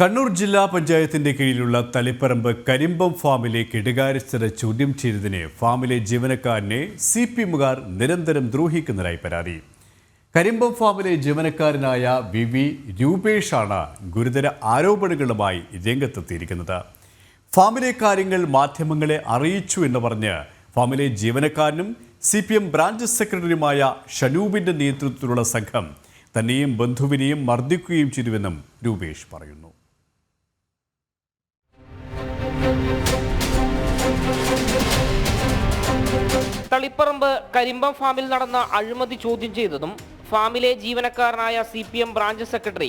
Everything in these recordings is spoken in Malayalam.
കണ്ണൂർ ജില്ലാ പഞ്ചായത്തിന്റെ കീഴിലുള്ള തളിപ്പറമ്പ് കരിമ്പം ഫാമിലെ കെടുകാര്യസ്ഥത ചോദ്യം ചെയ്തതിനെ ഫാമിലെ ജീവനക്കാരനെ സി പി എമ്മുകാർ നിരന്തരം ദ്രോഹിക്കുന്നതായി പരാതി. കരിമ്പം ഫാമിലെ ജീവനക്കാരനായ വി വി രൂപേഷാണ് ഗുരുതര ആരോപണങ്ങളുമായി രംഗത്തെത്തിയിരിക്കുന്നത്. ഫാമിലെ കാര്യങ്ങൾ മാധ്യമങ്ങളെ അറിയിച്ചു എന്ന് പറഞ്ഞ് ഫാമിലെ ജീവനക്കാരനും സി പി എം ബ്രാഞ്ച് സെക്രട്ടറിയുമായ ഷനൂബിന്റെ നേതൃത്വത്തിലുള്ള സംഘം തന്നെയും ബന്ധുവിനെയും മർദ്ദിക്കുകയും ചെയ്തുവെന്നും രൂപേഷ് പറയുന്നു. തളിപ്പറമ്പ് കരിമ്പം ഫാമിൽ നടന്ന അഴിമതി ചോദ്യം ചെയ്തതും ഫാമിലെ ജീവനക്കാരനായ C P M branch secretary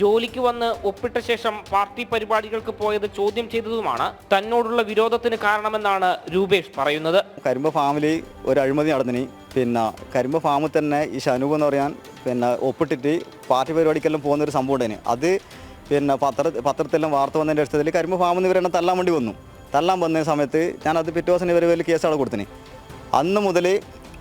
ജോലിക്ക് വന്ന് ഒപ്പിട്ട ശേഷം പാർട്ടി പരിപാടികൾക്ക് പോയത് ചോദ്യം ചെയ്തതുമാണ് തന്നോടുള്ള വിരോധത്തിന് കാരണമെന്നാണ് രൂപേഷ് പറയുന്നത്. കരിമ്പ ഫാമിൽ ഒരു അഴിമതി നടന്നിനി. പിന്നെ കരിമ്പ ഫാമിൽ തന്നെ ഈ ഷനൂബ് എന്ന് പറയാൻ പിന്നെ ഒപ്പിട്ടിട്ട് പാർട്ടി പരിപാടിക്കെല്ലാം പോകുന്ന ഒരു സംഭവം ഉണ്ടായിന്. അത് പിന്നെ പത്ര പത്രത്തിലെല്ലാം വാർത്ത വന്നതിന്റെ അടിസ്ഥാനത്തിൽ കരിമ്പ ഫാമിൽ നിന്ന് ഇവരെണ്ണം തല്ലാൻ വേണ്ടി വന്നു. തല്ലാൻ വന്ന സമയത്ത് ഞാനത് പിറ്റേ ദിവസം ഇവർ വലിയ കേസ് അവിടെ കൊടുത്തിന്. അന്ന് മുതൽ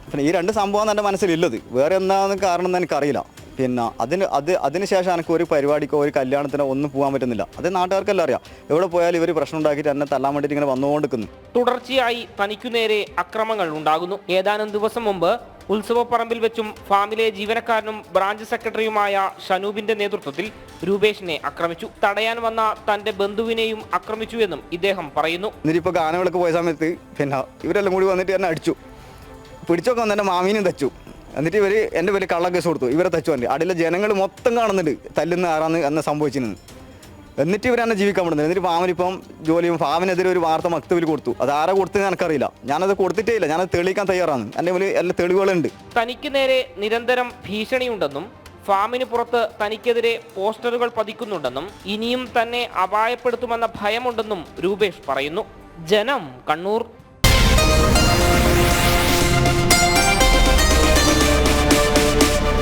പിന്നെ ഈ രണ്ട് സംഭവം എന്റെ മനസ്സിലുള്ളത് വേറെ എന്താണെന്ന് കാരണം എന്ന് എനിക്കറിയില്ല. പിന്നെ അതിന് അത് അതിനുശേഷം എനിക്ക് ഒരു പരിപാടിക്കോ ഒരു കല്യാണത്തിനോ ഒന്നും പോകാൻ പറ്റുന്നില്ല. അത് നാട്ടുകാർക്കെല്ലാം അറിയാം. എവിടെ പോയാലും ഇവർ പ്രശ്നം ഉണ്ടാക്കിയിട്ട് എന്നെ തല്ലാൻ വേണ്ടിയിട്ട് ഇങ്ങനെ വന്നുകൊണ്ടിരിക്കുന്നു. തുടർച്ചയായി തനിക്കു നേരെ അക്രമങ്ങൾ ഉണ്ടാകുന്നു. ഏതാനും ദിവസം മുമ്പ് ഉത്സവപ്പറമ്പിൽ വെച്ചും ഫാമിലെ ജീവനക്കാരനും ബ്രാഞ്ച് സെക്രട്ടറിയുമായ ഷനൂബിന്റെ നേതൃത്വത്തിൽ രൂപേഷിനെ ആക്രമിച്ചു. തടയാൻ വന്ന തന്റെ ബന്ധുവിനെയും ആക്രമിച്ചു എന്നും ഇദ്ദേഹം പറയുന്നു. എന്നിട്ടിപ്പോൾ ഗാനവിളക്ക് പോയ സമയത്ത് പിന്നെ ഇവരെല്ലാം കൂടി വന്നിട്ട് എന്നെ അടിച്ചു. പിടിച്ചൊക്കെ വന്ന് എന്റെ മാമീനും തച്ചു. എന്നിട്ട് ഇവർ എന്റെ പേര് കള്ളക്കേസ് കേസ് കൊടുത്തു. ഇവരെ തച്ചു വന്നിട്ട് അടിയിലെ ജനങ്ങൾ മൊത്തം കാണുന്നുണ്ട് തല്ലുന്ന ആരാന്ന് എന്നെ സംഭവിച്ചിരുന്നു എന്നിട്ട് ഇവരെന്നെ ജീവിക്കാൻ പറ്റുന്നത് എന്നിട്ട് ഫാമിനിപ്പം ജോലിയും ഫാമിനെതിരെ ഒരു വാർത്ത മക്തവിൽ കൊടുത്തു. അത് ആരെ കൊടുത്തത് എനിക്കറിയില്ല. ഞാനത് കൊടുത്തിട്ടേ ഇല്ല ഞാനത് തെളിയിക്കാൻ തയ്യാറാണ്. എന്റെ മുന്നിൽ എല്ലാ തെളിവുകളുണ്ട്. തനിക്ക് നേരെ നിരന്തരം ഭീഷണിയുണ്ടെന്നും ഫാമിന് പുറത്ത് തനിക്കെതിരെ പോസ്റ്ററുകൾ പതിക്കുന്നുണ്ടെന്നും ഇനിയും തന്നെ അപായപ്പെടുത്തുമെന്ന ഭയമുണ്ടെന്നും രൂപേഷ് പറയുന്നു. ജനം കണ്ണൂർ.